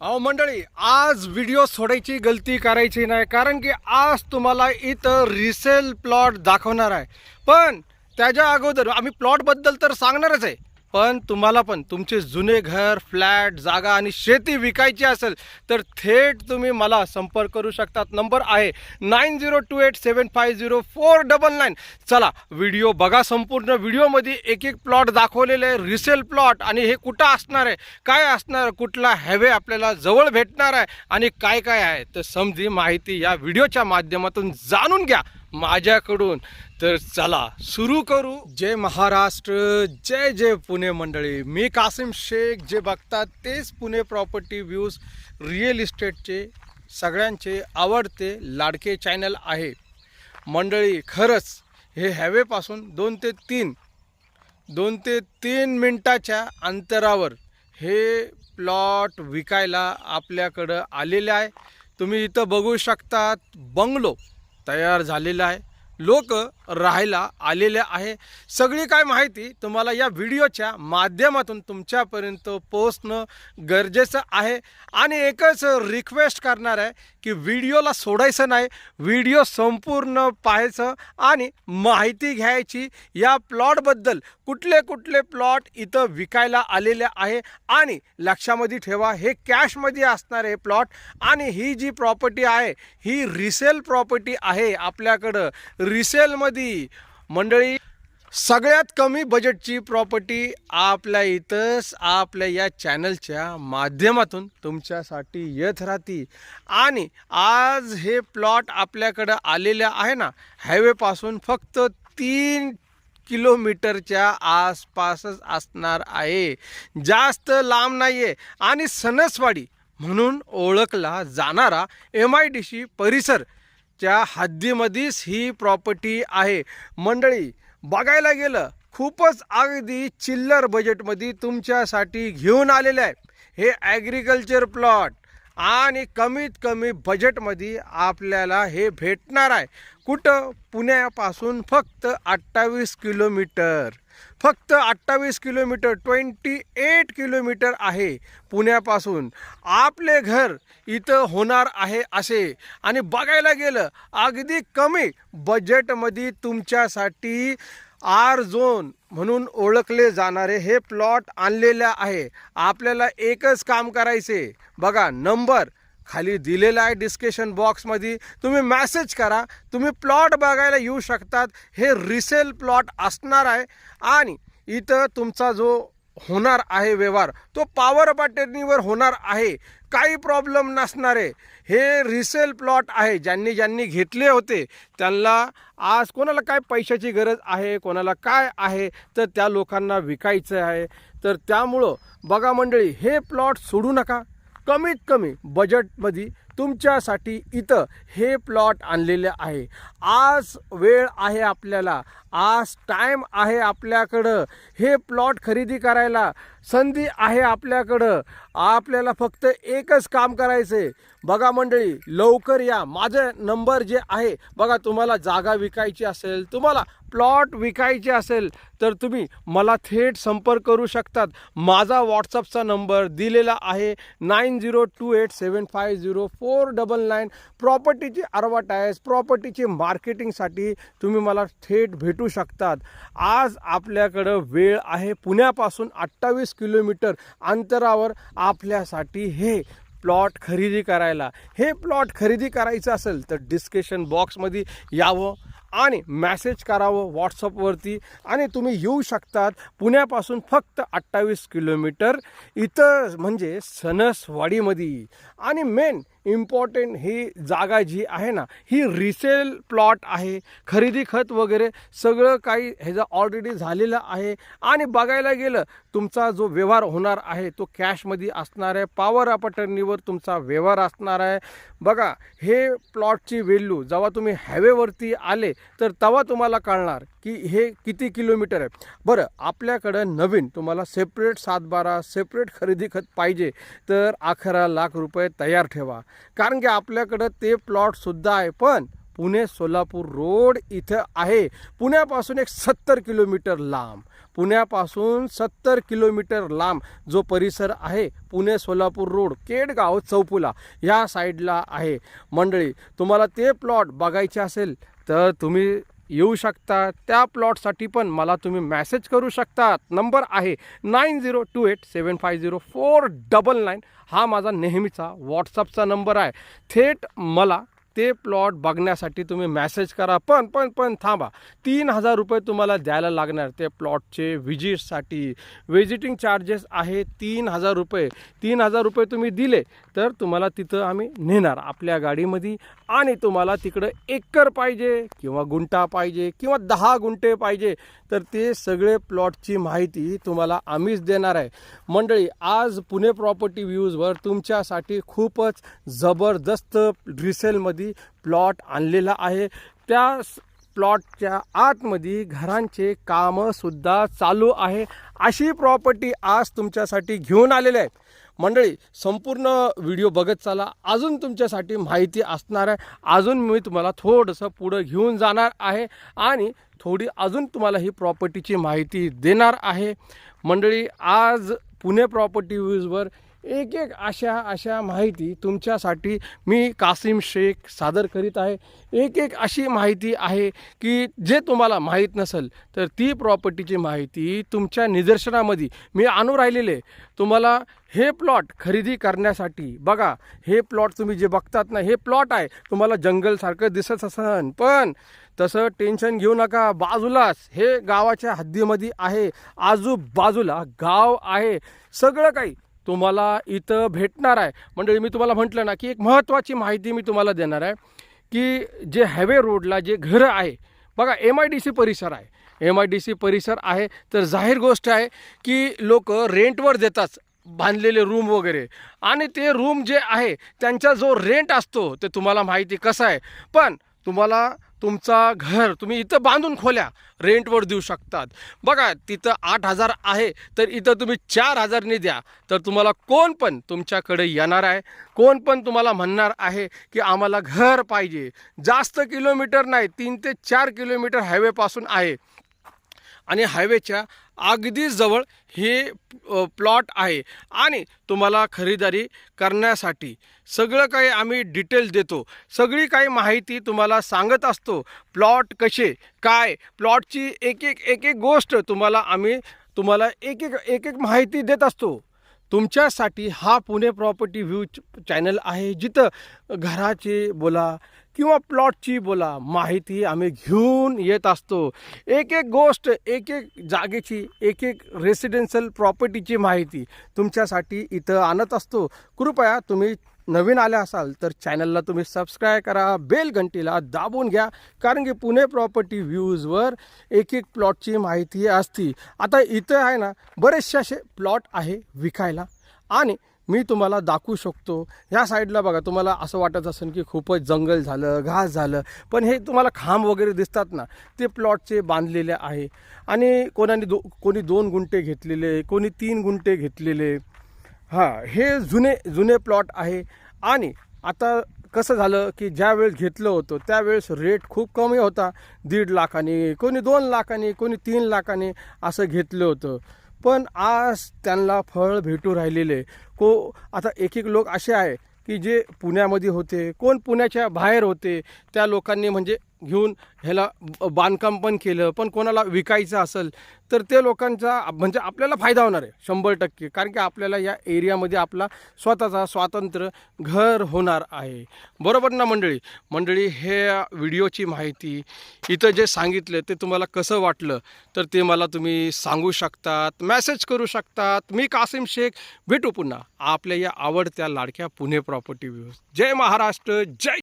अहो मंडळी आज व्हिडिओ सोडायची गलती करायची नाही कारण की आज तुम्हाला इथं रिसेल प्लॉट दाखवणार आहे. पण त्याच्या अगोदर आम्ही प्लॉटबद्दल तर सांगणारच आहे. पण तुम्हाला पण तुमचे जुने घर फ्लॅट जागा आणि शेती विकायची असेल तर थेट तुम्ही मला संपर्क करू शकतात. नंबर आहे nine zero two eight seven five zero four double nine चला व्हिडिओ बघा संपूर्ण. व्हिडिओमध्ये एक एक प्लॉट दाखवलेले आहे. रिसेल प्लॉट आणि हे कुठं असणार आहे? काय असणार? कुठला हॅवे आपल्याला जवळ भेटणार आहे? आणि काय काय आहे? तर समजी माहिती या व्हिडिओच्या माध्यमातून जाणून घ्या. माझ्याकडून. तर चला सुरू करू. जय महाराष्ट्र जय जय पुणे मंडळी. मी कासिम शेख जे बघतात तेच पुणे प्रॉपर्टी व्ह्यूज रिअल इस्टेटचे सगळ्यांचे आवडते लाडके चॅनल आहे. मंडळी खरंच हे हॅवेपासून दोन ते तीन दोन ते तीन मिनटाच्या अंतरावर हे प्लॉट विकायला आपल्याकडं आलेले आहे. तुम्ही इथं बघू शकतात बंगलो. तयार झालेला आहे. लोक राहायला आलेले आहे. सगळी काय माहिती तुम्हाला या व्हिडिओच्या माध्यमातून तुमच्यापर्यंत पोचणं गरजेचं आहे. आणि एकच रिक्वेस्ट करणार आहे की व्हिडिओला सोडायचं नाही व्हिडिओ संपूर्ण पाहायचं आणि माहिती घ्यायची. या प्लॉटबद्दल कुठले कुठले प्लॉट इथं विकायला आलेले आहे आणि लक्षामध्ये ठेवा हे कॅशमध्ये असणार आहे प्लॉट आणि ही जी प्रॉपर्टी आहे ही रिसेल प्रॉपर्टी आहे आपल्याकडं. रिसेलमध्ये. मंडळी सगळ्यात कमी बजेटची प्रॉपर्टी आपल्या इथंच आपल्या या चॅनलच्या माध्यमातून तुमच्यासाठी येत राहते. आणि आज हे प्लॉट आपल्याकडं आलेलं आहे ना हायवेपासून फक्त तीन किलोमीटरच्या आसपासच असणार आहे. जास्त लांब नाही आहे आणि सणसवाडी म्हणून ओळखला जाणारा एम आय डी सी च्या हद्दीमध्येच ही प्रॉपर्टी आहे. मंडळी बघायला गेलं खूपच अगदी चिल्लर बजेटमध्ये तुमच्यासाठी घेऊन आलेलं आहे. हे ॲग्रिकल्चर प्लॉट आणि कमीत कमी बजेटमध्ये आपल्याला हे भेटणार आहे. कुठं? पुण्यापासून फक्त अठ्ठावीस किलोमीटर. फक्त अठ्ठावीस किलोमीटर ट्वेंटी एट किलोमीटर आहे पुण्यापासून. आपले घर इथं होणार आहे असे. आणि बघायला गेलं अगदी कमी बजेटमध्ये तुमच्यासाठी आर झोन म्हणून ओळखले जाणारे हे प्लॉट आणलेले आहे. आपल्याला एकच काम करायचे बघा नंबर खाली दिलेला आहे डिस्कशन बॉक्समध्ये. तुम्ही मॅसेज करा. तुम्ही प्लॉट बघायला येऊ शकतात. हे रिसेल प्लॉट असणार आहे. आणि इथं तुमचा जो होणार आहे व्यवहार. तो पॉवर बटनीवर होणार आहे. काही प्रॉब्लेम नसणारे. हे रिसेल प्लॉट आहे. ज्यांनी ज्यांनी घेतले होते त्यांना आज कोणाला काय पैशाची गरज आहे कोणाला काय आहे तर त्या लोकांना विकायचं आहे. तर त्यामुळं बघा मंडळी हे प्लॉट सोडू नका. कमीत कमी बजेटमध्ये तुमच्यासाठी इथं हे प्लॉट आणलेले आहे. आज वेळ आहे आपल्याला. आज टाईम आहे आपल्याकडं. हे प्लॉट खरेदी करायला संधी आहे आपल्याकडं. आपल्याला फक्त एकच काम करायचं आहे बघा मंडळी लवकर या. माझं नंबर जे आहे बघा तुम्हाला जागा विकायची असेल तुम्हाला प्लॉट विकायचे असेल तर तुम्ही मला थेट संपर्क करू शकतात. माझा व्हॉट्सअपचा नंबर दिलेला आहे nine zero two eight seven five zero four double nine. प्रॉपर्टीची advertise प्रॉपर्टीची मार्केटिंगसाठी तुम्ही मला थेट भेटू शकतात. आज आपल्याकडं वेळ आहे पुण्यापासून अठ्ठावीस किलोमीटर अंतरावर आपल्यासाठी हे प्लॉट खरेदी करायला. हे प्लॉट खरेदी करायचं असेल तर डिस्कशन बॉक्समध्ये यावं आणि मॅसेज करावं व्हॉट्सअपवरती. आणि तुम्ही येऊ शकतात पुण्यापासून फक्त अठ्ठावीस किलोमीटर इथं म्हणजे सणसवाडीमध्ये आणि मेन इम्पॉर्टंट ही जागा जी आहे ना ही रिसेल प्लॉट आहे. खरेदी खत वगैरे सगळं काही ह्याचं ऑलरेडी झालेलं आहे. आणि बघायला गेलं तुमचा जो व्यवहार होणार आहे तो कॅशमध्ये असणार आहे पॉवर अपटर्नीवर तुमचा व्यवहार असणार आहे. बघा हे प्लॉटची व्हॅल्यू जेव्हा तुम्ही हायवेवरती आले तर तेव्हा तुम्हाला कळणार. की हे किती किलोमीटर आहे? बरं आपल्याकडं नवीन तुम्हाला सेपरेट सातबारा सेपरेट खरेदी खत पाहिजे तर अकरा लाख रुपये तयार ठेवा. कारण की आपल्याकडं ते प्लॉटसुद्धा आहे पण पुणे सोलापूर रोड इथं आहे. पुण्यापासून एक सत्तर किलोमीटर लांब. पुण्यापासून सत्तर किलोमीटर लांब जो परिसर आहे पुणे सोलापूर रोड केडगाव चौपुला ह्या साईडला आहे. मंडळी तुम्हाला ते प्लॉट बघायचे असेल तर तुम्ही येऊ शकता. त्या प्लॉटसाठी पण मला तुम्ही मॅसेज करू शकतात. नंबर आहे nine zero two eight seven five zero four double nine. हा माझा नेहमीचा व्हॉट्सअपचा नंबर आहे. थेट मला ते प्लॉट बघण्यासाठी तुम्ही मॅसेज करा. पण पण पण थांबा. तीन हजार रुपये तुम्हाला द्यायला लागणार ते प्लॉटचे व्हिजिटसाठी. व्हिजिटिंग चार्जेस आहे तीन हजार रुपये. तीन हजार रुपये तुम्ही दिले तर तुम्हाला तिथं आम्ही नेणार आपल्या गाडीमध्ये आणि तुम्हाला तिकडं एकर पाहिजे किंवा गुंटा पाहिजे किंवा दहा गुंठे पाहिजे. तर ते सगळे प्लॉटची माहिती तुम्हाला आम्हीच देणार आहे. मंडळी आज पुणे प्रॉपर्टी व्ह्यूजवर तुमच्यासाठी खूपच जबरदस्त रिसेलमध्ये प्लॉट आणलेला आहे. त्या प्लॉटच्या आतमध्ये घरांचे कामंसुद्धा चालू आहे. अशी प्रॉपर्टी आज तुमच्यासाठी घेऊन आलेले आहे. मंडळी संपूर्ण व्हिडिओ बघत चाला. अजून तुमच्यासाठी माहिती असणार आहे. अजून मी तुम्हाला थोडंसं पुढं घेऊन जाणार आहे आणि थोडी अजून तुम्हाला ही प्रॉपर्टीची माहिती देणार आहे. मंडळी आज पुणे प्रॉपर्टी व्ह्यूजवर एक एक अशा अशा माहिती तुमच्यासाठी मी कासिम शेख सादर करीत आहे. एक एक अशी माहिती आहे की जे तुम्हाला माहीत नसेल तर ती प्रॉपर्टीची माहिती तुमच्या निदर्शनामध्ये मी आणू राहिलेले तुम्हाला हे प्लॉट खरेदी करण्यासाठी बघा हे प्लॉट तुम्ही जे बघतात ना हे प्लॉट आहे. तुम्हाला जंगलसारखं दिसत असन पण तसं टेन्शन घेऊ नका. बाजूलाच हे गावाच्या हद्दीमध्ये आहे. आजूबाजूला गाव आहे. सगळं काही तुम्हाला इथं भेटणार आहे. मंडळी मी तुम्हाला म्हटलं ना की एक महत्त्वाची माहिती मी तुम्हाला देणार आहे की जे हायवे रोडला जे घरं आहे बघा एम आय डी सी परिसर आहे. एम आय डी सी परिसर आहे तर जाहीर गोष्ट आहे की लोक रेंटवर देतात बांधलेले रूम वगैरे. आणि ते रूम जे आहे त्यांचा जो रेंट असतो ते तुम्हाला माहिती कसं आहे. पण तुम्हाला तुमचा घर तुम्ही इथं बांधून खोल्या रेंटवर देऊ शकतात. बघा तिथं आठ हजार आहे तर इथं तुम्ही चार हजारने द्या. तर तुम्हाला कोण पण तुमच्याकडे येणार आहे कोण पण तुम्हाला म्हणणार आहे की आम्हाला घर पाहिजे. जास्त किलोमीटर नाही तीन ते चार किलोमीटर हायवेपासून आहे. आणि हायवेच्या अगदी जवळ हे प्लॉट आहे. आणि तुम्हाला खरेदारी करण्यासाठी सगळं काही आम्ही डिटेल देतो. सगळी काही माहिती तुम्हाला सांगत असतो प्लॉट कसे काय प्लॉटची एक एक एक एक गोष्ट तुम्हाला आम्ही तुम्हाला एक एक एक एक माहिती देत असतो. तुमच्यासाठी हा पुणे प्रॉपर्टी व्ह्यू चॅनल आहे. जिथं घराचे बोला किंवा प्लॉटची बोला माहिती आम्ही घेऊन येत असतो. एक एक गोष्ट एक एक जागेची एक एक रेसिडेन्शियल प्रॉपर्टीची माहिती तुमच्यासाठी इथं आणत असतो. कृपया तुम्ही नवीन आले असाल तर चॅनलला तुम्ही सबस्क्राईब करा बेल घंटीला दाबून घ्या कारण की पुणे प्रॉपर्टी व्ह्यूजवर एक एक प्लॉटची माहिती असती. आता इथं आहे ना बरेचसे असे प्लॉट आहे विकायला. आणि मी तुम्हाला दाखवू शकतो ह्या साईडला बघा तुम्हाला असं वाटत असेल की खूपच जंगल झालं घास झालं पण हे तुम्हाला खांब वगैरे दिसतात ना ते प्लॉटचे बांधलेले आहे. आणि कोणाने दो कोणी दोन गुंठे घेतलेले कोणी तीन गुंठे घेतलेले हां हे जुने जुने प्लॉट आहे. आणि आता कसं झालं की ज्यावेळेस घेतलं होतं त्यावेळेस रेट खूप कमी होता. दीड लाखाने कोणी दोन लाखाने कोणी तीन लाखाने असं घेतलं होतं. पण आज त्यांना फळ भेटू राहिलेले. को आता एक एक लोक असे आहे की जे पुण्यामध्ये होते कोण पुण्याच्या बाहेर होते त्या लोकांनी म्हणजे घेऊन ह्याला बांधकाम पण केलं पण कोणाला विकायचं असेल तर ते लोकांचा म्हणजे आपल्याला फायदा होणार आहे शंभर टक्के. कारण की आपल्याला या एरियामध्ये आपला स्वतःचा स्वातंत्र्य घर होणार आहे. बरोबर ना मंडळी? मंडळी हे व्हिडिओची माहिती इथं जे सांगितलं ते तुम्हाला कसं वाटलं तर ते मला तुम्ही सांगू शकतात मेसेज करू शकतात. मी कासिम शेख भेटू पुन्हा आपल्या या आवडत्या लाडक्या पुणे प्रॉपर्टी व्ह्यूज. जय महाराष्ट्र जय